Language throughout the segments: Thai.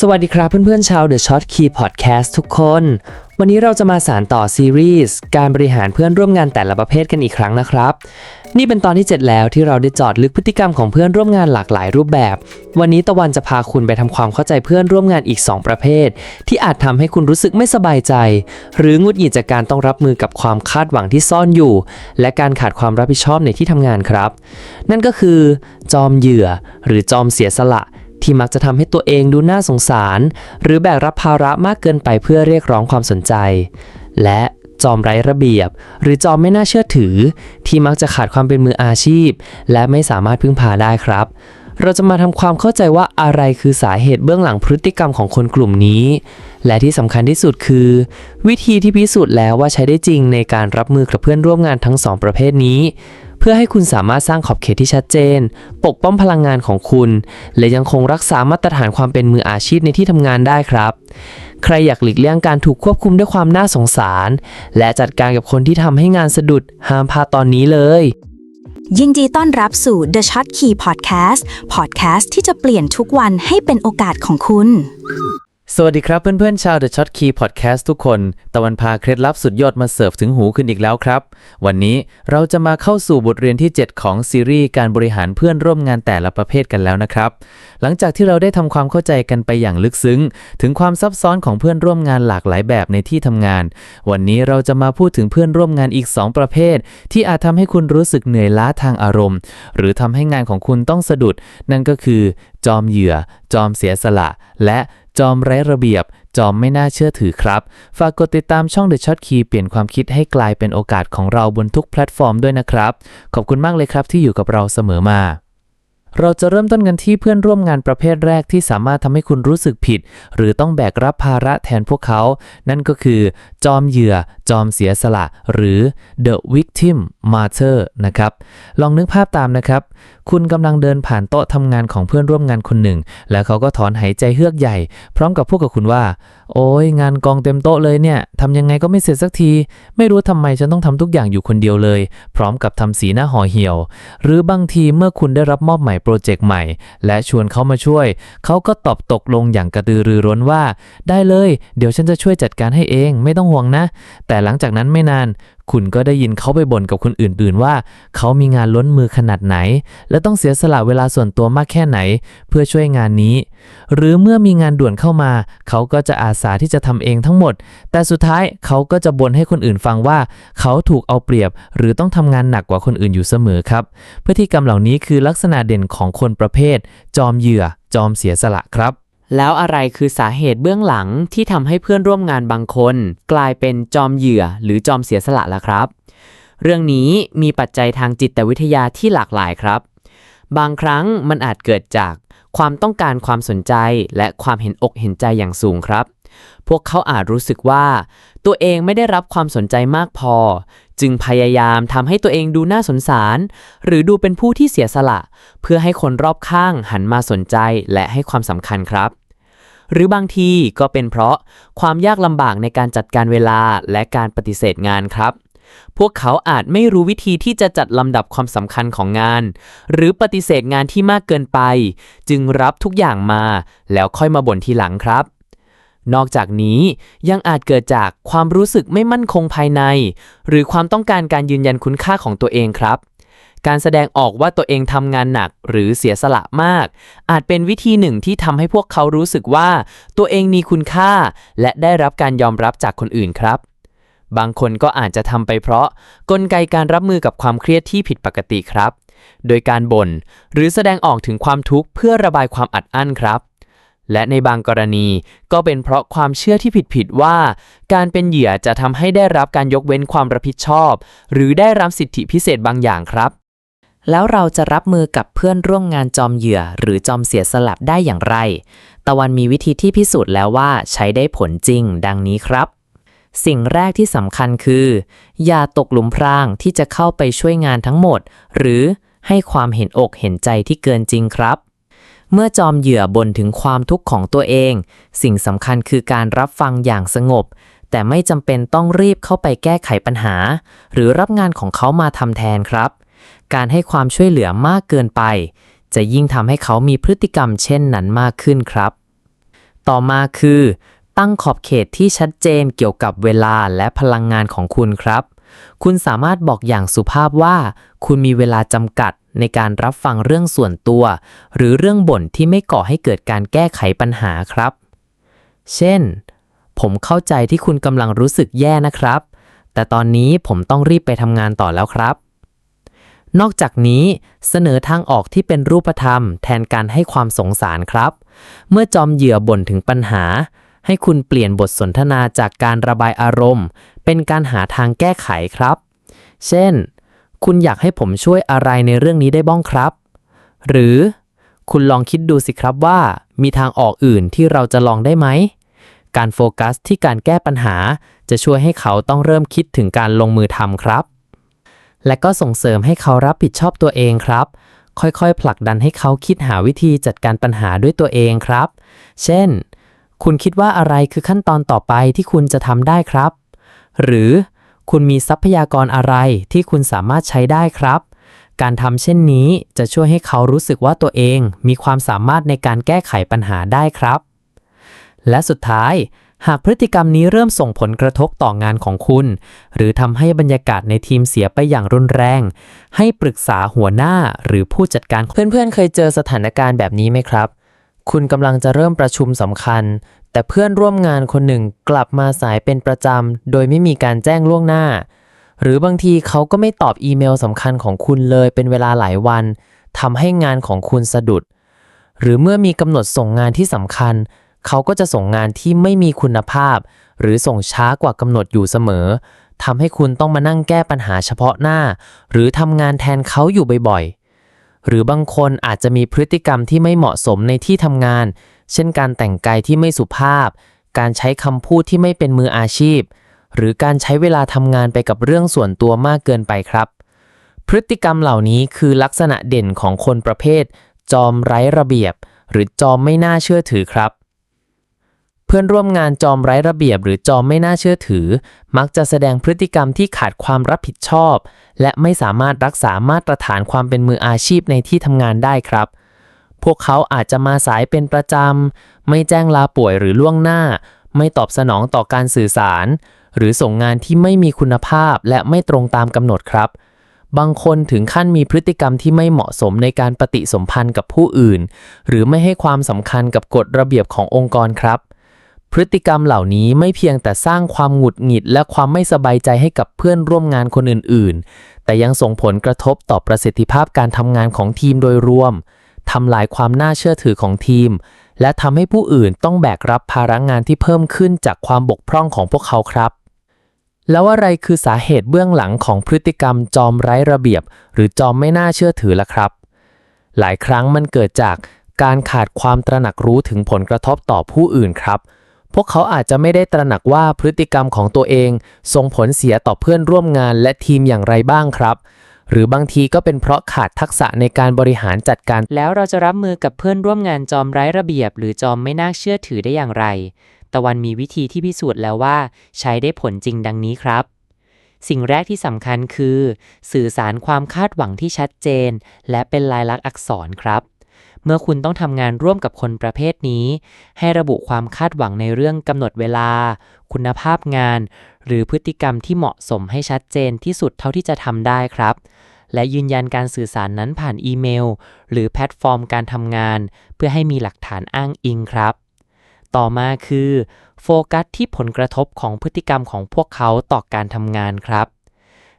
สวัสดีครับเพื่อนๆชาว The Short Key Podcast ทุกคน วันนี้เราจะมาสารต่อซีรีส์การบริหารเพื่อนร่วมงานแต่ละประเภทกันอีกครั้งนะครับ นี่เป็นตอนที่ 7 แล้วที่เราได้จอดลึกพฤติกรรมของเพื่อนร่วมงานหลากหลายรูปแบบ วันนี้ตะวันจะพาคุณไปทำความเข้าใจเพื่อนร่วมงานอีก 2 ประเภท ที่อาจทำให้คุณรู้สึกไม่สบายใจ หรืองุดหงิดจากการต้องรับมือกับความคาดหวังที่ซ่อนอยู่ และการขาดความรับผิดชอบในที่ทำงานครับ นั่นก็คือ จอมเหยื่อ หรือจอมเสียสละ ที่มักจะทำให้ตัวเองดูน่าสงสาร หรือแบกรับภาระมากเกินไปเพื่อเรียกร้องความสนใจ และจอมไร้ระเบียบ หรือจอมไม่น่าเชื่อถือ ที่มักจะขาดความเป็นมืออาชีพ และไม่สามารถพึ่งพาได้ครับ เราจะมาทำความเข้าใจว่าอะไรคือสาเหตุเบื้องหลังพฤติกรรมของคนกลุ่มนี้ และที่สำคัญที่สุดคือ วิธีที่พิสูจน์แล้วว่าใช้ได้จริงในการรับมือกับเพื่อนร่วมงานทั้งสองประเภทนี้ พื่อให้คุณสามารถสร้างขอบเขตที่ชัดเจน ปกป้องพลังงานของคุณ และยังคงรักษามาตรฐานความเป็นมืออาชีพในที่ทำงานได้ครับ ใครอยากหลีกเลี่ยงการถูกควบคุมด้วยความน่าสงสาร และจัดการกับคนที่ทำให้งานสะดุดห้ามพลาดตอนนี้เลยยินดีต้อนรับสู่ The Shot Key Podcast Podcast ที่จะเปลี่ยนทุกวันให้เป็นโอกาสของคุณ สวัสดีครับเพื่อนๆชาว The Shot Key Podcast ทุกคน ตะวันพาเคล็ดลับสุดยอดมาเสิร์ฟถึงหูขึ้นอีกแล้วครับ วันนี้เราจะมาเข้าสู่บทเรียนที่ 7 ของซีรีส์การบริหารเพื่อนร่วมงานแต่ละประเภทกันแล้วนะครับ หลังจากที่เราได้ทำความเข้าใจกันไปอย่างลึกซึ้ง ถึงความซับซ้อนของเพื่อนร่วมงานหลากหลายแบบในที่ทำงาน วันนี้เราจะมาพูดถึงเพื่อนร่วมงานอีก 2 ประเภท ที่อาจทำให้คุณรู้สึกเหนื่อยล้าทางอารมณ์ หรือทำให้งานของคุณต้องสะดุด นั่นก็คือ จอมเหยื่อ จอมเสียสละ และ จอมไร้ระเบียบ จอมไม่น่าเชื่อถือครับ ฝากกดติดตามช่อง The Shot Key เปลี่ยนความคิดให้กลายเป็นโอกาสของเราบนทุกแพลตฟอร์มด้วยนะครับ ขอบคุณมากเลยครับที่อยู่กับเราเสมอมา เราจะเริ่มต้นกันที่เพื่อนร่วมงานประเภทแรกที่สามารถทำให้คุณรู้สึกผิด หรือต้องแบกรับภาระแทนพวกเขา นั่นก็คือ จอมเหยื่อ จอมเสียสละ หรือ the victim martyr นะครับ ลองนึกภาพตามนะครับ คุณกำลังเดินผ่านโต๊ะทำงานของเพื่อนร่วมงานคนหนึ่ง แล้วเขาก็ถอนหายใจเฮือกใหญ่ พร้อมกับพูดกับคุณว่าโอ้ยงานกองเต็มโต๊ะเลยเนี่ยทำยังไงก็ไม่เสร็จสักที ไม่รู้ทำไมฉันต้องทำทุกอย่างอยู่คนเดียวเลย พร้อมกับทำสีหน้าห่อเหี่ยว หรือบางทีเมื่อคุณได้รับมอบหมายโปรเจกต์ใหม่ และชวนเขามาช่วย เขาก็ตอบตกลงอย่างกระตือรือร้นว่า ได้เลย เดี๋ยวฉันจะช่วยจัดการให้เอง ไม่ต้องห่วงนะ แต่หลังจากนั้นไม่นาน คุณก็ได้ยินเขาไปบ่นกับคนอื่นๆ ว่า เขามีงานล้นมือขนาดไหน และต้องเสียสละเวลาส่วนตัวมากแค่ไหน เพื่อช่วยงานนี้ หรือเมื่อมีงานด่วนเข้ามา เขาก็จะอาสาที่จะทำเองทั้งหมด แต่สุดท้ายเขาก็จะบ่นให้คนอื่นฟังว่า เขาถูกเอาเปรียบ หรือต้องทำงานหนักกว่าคนอื่นอยู่เสมอครับพฤติกรรมเหล่านี้คือลักษณะเด่นของคนประเภท จอมเหยื่อ จอมเสียสละครับ แล้วอะไรคือสาเหตุเบื้องหลังที่ทำให้เพื่อนร่วมงานบางคน กลายเป็นจอมเหยื่อหรือจอมเสียสละล่ะครับ เรื่องนี้มีปัจจัยทางจิตวิทยาที่หลากหลายครับ บางครั้งมันอาจเกิดจากความต้องการความสนใจและความเห็นอกเห็นใจอย่างสูงครับ พวกเขาอาจรู้สึกว่า ตัวเองไม่ได้รับความสนใจมากพอ จึงพยายามทำให้ตัวเองดูน่าสงสาร หรือดูเป็นผู้ที่เสียสละ เพื่อให้คนรอบข้างหันมาสนใจและให้ความสำคัญครับ หรือบางทีก็เป็นเพราะความยากลำบากในการจัดการเวลาและการปฏิเสธงานครับพวกเขาอาจไม่รู้วิธีที่จะจัดลำดับความสำคัญของงาน หรือปฏิเสธงานที่มากเกินไป จึงรับทุกอย่างมาแล้วค่อยมาบ่นทีหลังครับ นอกจากนี้ยังอาจเกิดจากความรู้สึกไม่มั่นคงภายใน หรือความต้องการการยืนยันคุณค่าของตัวเองครับ การแสดงออกว่าตัวเองทำงานหนักหรือเสียสละมาก อาจเป็นวิธีหนึ่งที่ทำให้พวกเขารู้สึกว่า ตัวเองมีคุณค่า และได้รับการยอมรับจากคนอื่นครับ บางคนก็อาจจะทำไปเพราะ กลไกการรับมือกับความเครียดที่ผิดปกติครับ โดยการบ่นหรือแสดงออกถึงความทุกข์เพื่อระบายความอัดอั้นครับ และในบางกรณีก็เป็นเพราะความเชื่อที่ผิดๆว่า การเป็นเหยื่อจะทำให้ได้รับการยกเว้นความรับผิดชอบ หรือได้รับสิทธิพิเศษบางอย่างครับ แล้วเราจะรับมือกับเพื่อนร่วมงานจอมเหยื่อ หรือจอมเสียสลับได้อย่างไร ตะวันมีวิธีที่พิสูจน์แล้วว่าใช้ได้ผลจริง ดังนี้ครับสิ่งแรกที่สำคัญคือ อย่าตกหลุมพรางที่จะเข้าไปช่วยงานทั้งหมด หรือให้ความเห็นอกเห็นใจที่เกินจริงครับ เมื่อจอมเหยื่อบ่นถึงความทุกข์ของตัวเอง สิ่งสำคัญคือการรับฟังอย่างสงบ แต่ไม่จำเป็นต้องรีบเข้าไปแก้ไขปัญหา หรือรับงานของเขามาทำแทนครับ การให้ความช่วยเหลือมากเกินไป จะยิ่งทำให้เขามีพฤติกรรมเช่นนั้นมากขึ้นครับ ต่อมาคือ ตั้งขอบเขตที่ชัดเจนเกี่ยวกับเวลาและพลังงานของคุณครับ คุณสามารถบอกอย่างสุภาพว่า คุณมีเวลาจำกัดในการรับฟังเรื่องส่วนตัว หรือเรื่องบ่นที่ไม่ก่อให้เกิดการแก้ไขปัญหาครับ เช่น ผมเข้าใจที่คุณกำลังรู้สึกแย่นะครับ แต่ตอนนี้ผมต้องรีบไปทำงานต่อแล้วครับ นอกจากนี้เสนอทางออกที่เป็นรูปธรรม แทนการให้ความสงสารครับ เมื่อจอมเหยื่อบ่นถึงปัญหา ให้คุณเปลี่ยนบทสนทนาจากการระบายอารมณ์ เป็นการหาทางแก้ไขครับ เช่น คุณอยากให้ผมช่วยอะไรในเรื่องนี้ได้บ้างครับ หรือ คุณลองคิดดูสิครับว่า มีทางออกอื่นที่เราจะลองได้ไหม การโฟกัสที่การแก้ปัญหา จะช่วยให้เขาต้องเริ่มคิดถึงการลงมือทำครับ และก็ส่งเสริมให้เขารับผิดชอบตัวเองครับค่อยๆ ผลักดันให้เขาคิดหาวิธีจัดการปัญหาด้วยตัวเองครับ เช่น คุณคิดว่าอะไรคือขั้นตอนต่อไปที่คุณจะทำได้ครับ หรือคุณมีทรัพยากรอะไรที่คุณสามารถใช้ได้ครับ การทำเช่นนี้จะช่วยให้เขารู้สึกว่าตัวเองมีความสามารถในการแก้ไขปัญหาได้ครับ และสุดท้าย หากพฤติกรรมนี้เริ่มส่งผลกระทบต่องานของคุณ หรือทำให้บรรยากาศในทีมเสียไปอย่างรุนแรง ให้ปรึกษาหัวหน้าหรือผู้จัดการเพื่อนๆเคยเจอสถานการณ์แบบนี้ไหมครับ คุณกำลังจะเริ่มประชุมสำคัญ แต่เพื่อนร่วมงานคนหนึ่งกลับมาสายเป็นประจำ โดยไม่มีการแจ้งล่วงหน้า หรือบางทีเขาก็ไม่ตอบอีเมลสำคัญของคุณเลยเป็นเวลาหลายวันทำให้งานของคุณสะดุด หรือเมื่อมีกำหนดส่งงานที่สำคัญ เขาก็จะส่งงานที่ไม่มีคุณภาพ หรือส่งช้ากว่ากำหนดอยู่เสมอทำให้คุณต้องมานั่งแก้ปัญหาเฉพาะหน้า หรือทำงานแทนเขาอยู่บ่อยๆ หรือบางคนอาจจะมีพฤติกรรมที่ไม่เหมาะสมในที่ทำงาน เช่นการแต่งกายที่ไม่สุภาพ การใช้คำพูดที่ไม่เป็นมืออาชีพ หรือการใช้เวลาทำงานไปกับเรื่องส่วนตัวมากเกินไปครับ พฤติกรรมเหล่านี้คือลักษณะเด่นของคนประเภท จอมไร้ระเบียบ หรือจอมไม่น่าเชื่อถือครับเพื่อนร่วมงานจอมไร้ระเบียบหรือจอมไม่น่าเชื่อถือ มักจะแสดงพฤติกรรมที่ขาดความรับผิดชอบ และไม่สามารถรักษามาตรฐานความเป็นมืออาชีพในที่ทำงานได้ครับ พวกเขาอาจจะมาสายเป็นประจำ ไม่แจ้งลาป่วยหรือล่วงหน้า ไม่ตอบสนองต่อการสื่อสาร หรือส่งงานที่ไม่มีคุณภาพและไม่ตรงตามกำหนดครับ บางคนถึงขั้นมีพฤติกรรมที่ไม่เหมาะสมในการปฏิสมพันธ์กับผู้อื่น หรือไม่ให้ความสำคัญกับกฎระเบียบขององค์กรครับ พฤติกรรมเหล่านี้ไม่เพียงแต่สร้างความหงุดหงิดและความไม่สบายใจให้กับเพื่อนร่วมงานคนอื่น ๆ แต่ยังส่งผลกระทบต่อประสิทธิภาพการทำงานของทีมโดยรวมทำลายความน่าเชื่อถือของทีม และทำให้ผู้อื่นต้องแบกรับภาระงานที่เพิ่มขึ้นจากความบกพร่องของพวกเขาครับ แล้วอะไรคือสาเหตุเบื้องหลังของพฤติกรรมจอมไร้ระเบียบ หรือจอมไม่น่าเชื่อถือล่ะครับ หลายครั้งมันเกิดจากการขาดความตระหนักรู้ถึงผลกระทบต่อผู้อื่นครับ พวกเขาอาจจะไม่ได้ตระหนักว่าพฤติกรรมของตัวเอง ส่งผลเสียต่อเพื่อนร่วมงานและทีมอย่างไรบ้างครับ หรือบางทีก็เป็นเพราะขาดทักษะในการบริหารจัดการ แล้วเราจะรับมือกับเพื่อนร่วมงานจอมไร้ระเบียบ หรือจอมไม่น่าเชื่อถือได้อย่างไร ตะวันมีวิธีที่พิสูจน์แล้วว่า ใช้ได้ผลจริงดังนี้ครับสิ่งแรกที่สำคัญคือ สื่อสารความคาดหวังที่ชัดเจน และเป็นลายลักษณ์อักษรครับ เมื่อคุณต้องทำงานร่วมกับคนประเภทนี้ ให้ระบุความคาดหวังในเรื่องกำหนดเวลา คุณภาพงาน หรือพฤติกรรมที่เหมาะสมให้ชัดเจนที่สุดเท่าที่จะทำได้ครับ และยืนยันการสื่อสารนั้นผ่านอีเมล หรือแพลตฟอร์มการทำงาน เพื่อให้มีหลักฐานอ้างอิงครับ ต่อมาคือโฟกัสที่ผลกระทบของพฤติกรรมของพวกเขาต่อการทำงานครับ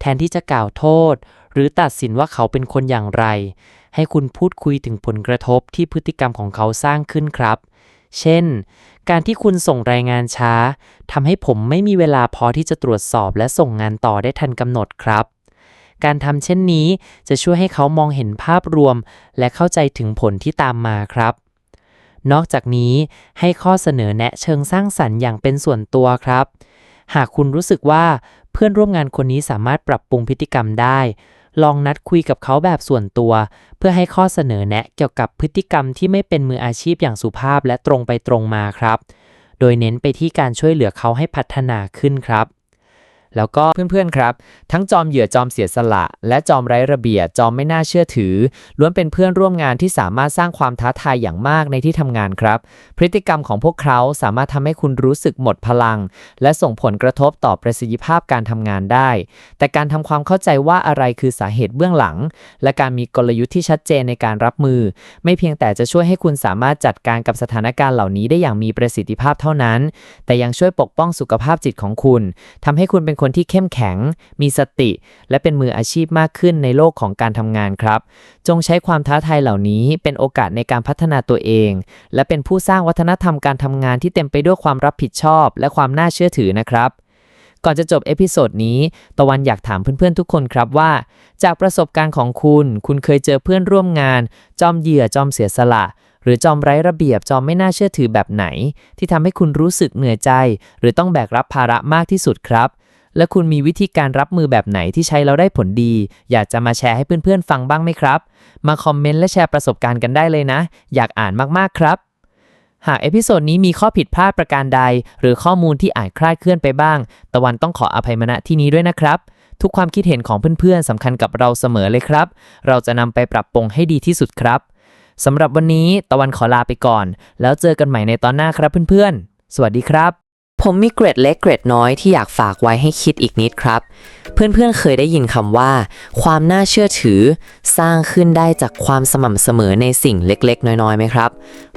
แทนที่จะกล่าวโทษ หรือตัดสินว่าเขาเป็นคนอย่างไร ให้คุณพูดคุยถึงผลกระทบที่พฤติกรรมของเขาสร้างขึ้นครับ เช่น การที่คุณส่งรายงานช้าทำให้ผมไม่มีเวลาพอที่จะตรวจสอบและส่งงานต่อได้ทันกำหนดครับ การทำเช่นนี้จะช่วยให้เขามองเห็นภาพรวม และเข้าใจถึงผลที่ตามมาครับนอกจากนี้ให้ข้อเสนอแนะเชิงสร้างสรรค์อย่างเป็นส่วนตัวครับ หากคุณรู้สึกว่าเพื่อนร่วมงานคนนี้สามารถปรับปรุงพฤติกรรมได้ ลองนัดคุยกับเขาแบบส่วนตัว เพื่อให้ข้อเสนอแนะเกี่ยวกับพฤติกรรมที่ไม่เป็นมืออาชีพอย่างสุภาพและตรงไปตรงมาครับ โดยเน้นไปที่การช่วยเหลือเขาให้พัฒนาขึ้นครับ แล้วก็เพื่อนๆครับ ทั้งจอมเหยื่อจอมเสียสละ และจอมไร้ระเบียบจอมไม่น่าเชื่อถือ ล้วนเป็นเพื่อนร่วมงานที่สามารถสร้างความท้าทายอย่างมากในที่ทำงานครับ พฤติกรรมของพวกเขาสามารถทำให้คุณรู้สึกหมดพลัง และส่งผลกระทบต่อประสิทธิภาพการทำงานได้ แต่การทำความเข้าใจว่าอะไรคือสาเหตุเบื้องหลัง และการมีกลยุทธ์ที่ชัดเจนในการรับมือ ไม่เพียงแต่จะช่วยให้คุณสามารถจัดการกับสถานการณ์เหล่านี้ได้อย่างมีประสิทธิภาพเท่านั้น แต่ยังช่วยปกป้องสุขภาพจิตของคุณทำให้คุณเป็นคนที่เข้มแข็ง มีสติ และเป็นมืออาชีพมากขึ้นในโลกของการทำงานครับ จงใช้ความท้าทายเหล่านี้เป็นโอกาสในการพัฒนาตัวเอง และเป็นผู้สร้างวัฒนธรรมการทำงานที่เต็มไปด้วยความรับผิดชอบ และความน่าเชื่อถือนะครับก่อนจะจบเอพิโซดนี้ ตะวันอยากถามเพื่อนๆทุกคนครับว่า จากประสบการณ์ของคุณ คุณเคยเจอเพื่อนร่วมงาน จอมเหยื่อจอมเสียสละ หรือจอมไร้ระเบียบจอมไม่น่าเชื่อถือแบบไหน ที่ทำให้คุณรู้สึกเหนื่อยใจ หรือต้องแบกรับภาระมากที่สุดครับ และคุณมีวิธีการรับมือแบบไหนที่ใช้แล้วได้ผลดี อยากจะมาแชร์ให้เพื่อนๆฟังบ้างไหมครับ มาคอมเมนต์และแชร์ประสบการณ์กันได้เลยนะ อยากอ่านมากๆครับ หากเอพิโซดนี้มีข้อผิดพลาดประการใด หรือข้อมูลที่อาจคลาดเคลื่อนไปบ้าง ตะวันต้องขออภัยมณที่นี้ด้วยนะครับ ทุกความคิดเห็นของเพื่อนๆสำคัญกับเราเสมอเลยครับ เราจะนำไปปรับปรุงให้ดีที่สุดครับสำหรับวันนี้ตะวันขอลาไปก่อน แล้วเจอกันใหม่ในตอนหน้าครับเพื่อนๆ สวัสดีครับ ผมมีเกร็ดเล็กเกร็ดน้อยที่อยากฝากไว้ให้คิดอีกนิดครับ เพื่อนๆเคยได้ยินคำว่า ความน่าเชื่อถือ สร้างขึ้นได้จากความสม่ำเสมอในสิ่งเล็กๆ น้อยๆไหมครับ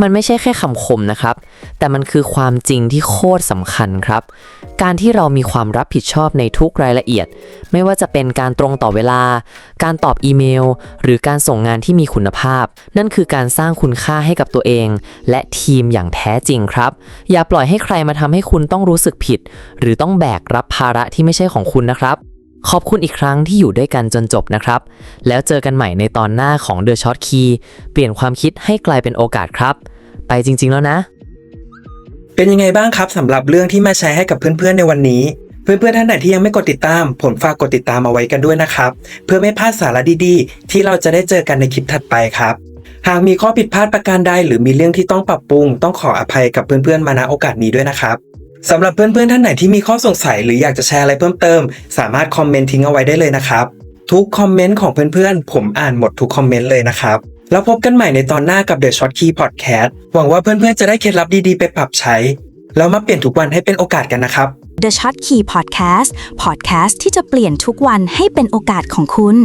มันไม่ใช่แค่คำคมนะครับ แต่มันคือความจริงที่โคตรสำคัญครับ การที่เรามีความรับผิดชอบในทุกรายละเอียด ไม่ว่าจะเป็นการตรงต่อเวลา การตอบอีเมล หรือการส่งงานที่มีคุณภาพ นั่นคือการสร้างคุณค่าให้กับตัวเอง และทีมอย่างแท้จริงครับ อย่าปล่อยให้ใครมาทำให้คุณต้องรู้สึกผิด หรือต้องแบกรับภาระที่ไม่ใช่ของคุณนะครับ ขอบคุณอีกครั้งที่อยู่ด้วยกันจนจบนะครับ แล้วเจอกันใหม่ในตอนหน้าของ The Short Key เปลี่ยนความคิดให้กลายเป็นโอกาสครับ ไปจริง ๆ แล้วนะ เป็นยังไงบ้างครับสำหรับเรื่องที่มาแชร์ให้กับเพื่อนๆในวันนี้ เพื่อนๆท่านไหนที่ยังไม่กดติดตาม ผมฝากกดติดตามเอาไว้กันด้วยนะครับ เพื่อไม่พลาดสาระดีๆ ที่เราจะได้เจอกันในคลิปถัดไปครับหากมีข้อผิดพลาดประการใดหรือมีเรื่องที่ต้องปรับปรุง ต้องขออภัยกับเพื่อนๆมาณโอกาสนี้ด้วยนะครับ สำหรับเพื่อนๆท่านไหนที่มีข้อสงสัยหรืออยากจะแชร์อะไรเพิ่มเติม สามารถคอมเมนต์ทิ้งเอาไว้ได้เลยนะครับ ทุกคอมเมนต์ของเพื่อนๆ ผมอ่านหมดทุกคอมเมนต์เลยนะครับ แล้วพบกันใหม่ในตอนหน้ากับ The Short Key Podcast หวังว่าเพื่อนๆจะได้เคล็ดลับดีๆไปปรับใช้ แล้วมาเปลี่ยนทุกวันให้เป็นโอกาสกันนะครับ The Short Key Podcast Podcast ที่จะเปลี่ยนทุกวันให้เป็นโอกาสของคุณ